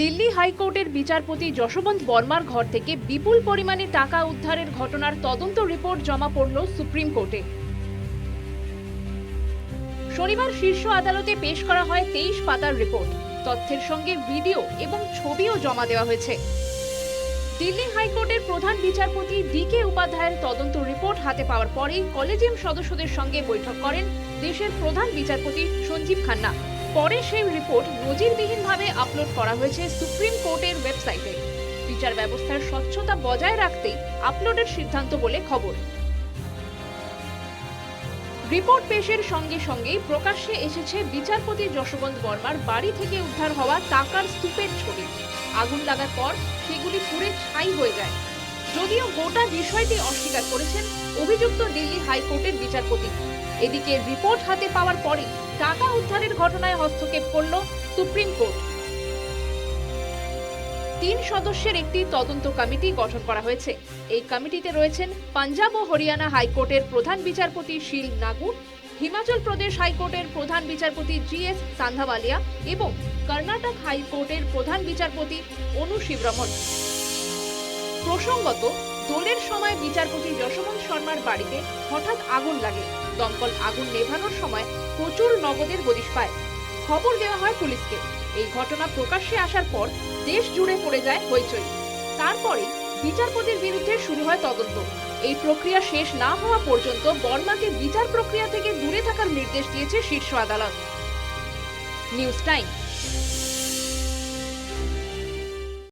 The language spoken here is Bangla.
দিল্লি হাইকোর্টের বিচারপতি যশবন্ত বর্মার ঘর থেকে বিপুল পরিমাণে টাকা উদ্ধারের ঘটনার তদন্ত রিপোর্ট জমা পড়ল সুপ্রিম কোর্টে। শনিবার শীর্ষ আদালতে পেশ করা হয় তেইশ পাতার রিপোর্ট। তথ্যের সঙ্গে ভিডিও এবং ছবিও জমা দেওয়া হয়েছে। দিল্লি হাইকোর্টের প্রধান বিচারপতি ডি কে উপাধ্যায়ের তদন্ত রিপোর্ট হাতে পাওয়ার পরেই কলেজিয়াম সদস্যদের সঙ্গে বৈঠক করেন দেশের প্রধান বিচারপতি সঞ্জীব খান্না। পরে সেই রিপোর্ট নজিরবিহীনভাবে আপলোড করা হয়েছে সুপ্রিম কোর্টের ওয়েবসাইটে বিচার ব্যবস্থার স্বচ্ছতা বজায় রাখতেই আপলোডের সিদ্ধান্ত বলে খবর। রিপোর্ট পেশের সঙ্গে সঙ্গেই প্রকাশ্যে এসেছে বিচারপতি যশবন্ত বর্মার বাড়ি থেকে উদ্ধার হওয়া টাকার স্তূপের ছবি। আগুন লাগার পর সেগুলি পুড়ে ছাই হয়ে যায়। যদিও গোটা বিষয়টি অস্বীকার করেছেন অভিযুক্ত দিল্লি হাইকোর্টের বিচারপতি। এদিকে রিপোর্ট হাতে পাওয়ার পরে টাকা উদ্ধারের ঘটনায় হস্তক্ষেপ করল সুপ্রিম কোর্ট। তিন সদস্যের একটি তদন্ত কমিটি গঠন করা হয়েছে। এই কমিটিতে রয়েছেন পাঞ্জাব ও হরিয়ানা হাইকোর্টের প্রধান বিচারপতি শিল নাগু, হিমাচল প্রদেশ হাইকোর্টের প্রধান বিচারপতি জি এস সান্ধাওয়ালিয়া এবং কর্ণাটক হাইকোর্টের প্রধান বিচারপতি অনু শিবরমন। প্রসঙ্গত দোলের সময় বিচারপতি যশবন্ত শর্মার বাড়িতে হঠাৎ আগুন লাগে। দমকল আগুন নেভানোর সময় প্রচুর নগদের হদিশ পায়। খবর দেওয়া হয় পুলিশকে। এই ঘটনা প্রকাশ্যে আসার পর দেশ জুড়ে পড়ে যায় হইচই। তারপরে বিচারপতির বিরুদ্ধে শুরু হয় তদন্ত। এই প্রক্রিয়া শেষ না হওয়া পর্যন্ত বর্মাকে বিচার প্রক্রিয়া থেকে দূরে থাকার নির্দেশ দিয়েছে শীর্ষ আদালত। News time.